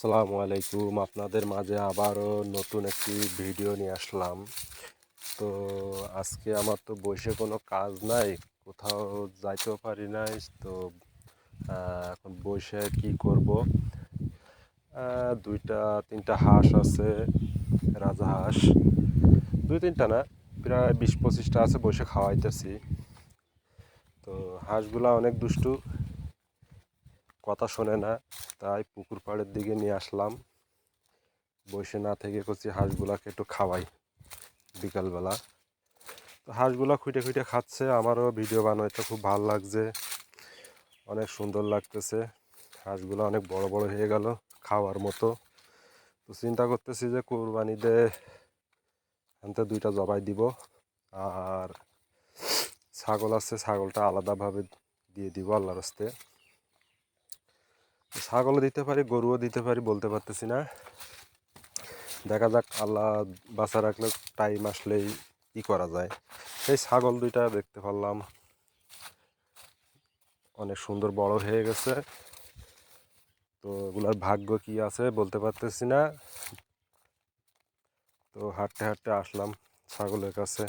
আসসালামু আলাইকুম। আপনাদের মাঝে আবারও নতুন একটি ভিডিও নিয়ে আসলাম। তো আজকে আমার তো বসে কোনো কাজ নাই, কোথাও যাইতেও পারি নাই, তো এখন বসে কি করব? দুইটা, তিনটা হাঁস আছে, রাজা হাঁস। দুই, তিনটা না, প্রায় বিশ পঁচিশটা আছে, বসে খাওয়াইতেছি। তো হাঁসগুলা অনেক দুষ্টু। কথা শোনে না, তাই পুকুর পাড়ের দিকে নিয়ে আসলাম। বসে না থেকে করছি হাঁসগুলাকে একটু খাওয়াই বিকালবেলা। তো হাঁসগুলা খুঁটে খুঁটে খাচ্ছে, আমারও ভিডিও বানাইতে খুব ভালো লাগছে। অনেক সুন্দর লাগতেছে। হাঁসগুলো অনেক বড় বড় হয়ে গেল খাওয়ার মতো। তো চিন্তা করতেছি যে কোরবানিতে আনতে দুইটা জবাই দিব। আর ছাগল আছে, ছাগলটা আলাদাভাবে দিয়ে দিব আল্লাহর রাস্তে। ছাগলও দিতে পারি, গরুও দিতে পারি, বলতে পারতেছি না। দেখা যাক, আল্লাহ বাঁচা রাখলে টাইম আসলেই ই করা যায়। সেই ছাগল দুইটা দেখতে পারলাম। অনেক সুন্দর বড় হয়ে গেছে। তো এগুলার ভাগ্য কি আছে বলতে পারতেছি না। তো হাঁটতে হাঁটতে আসলাম ছাগলের কাছে।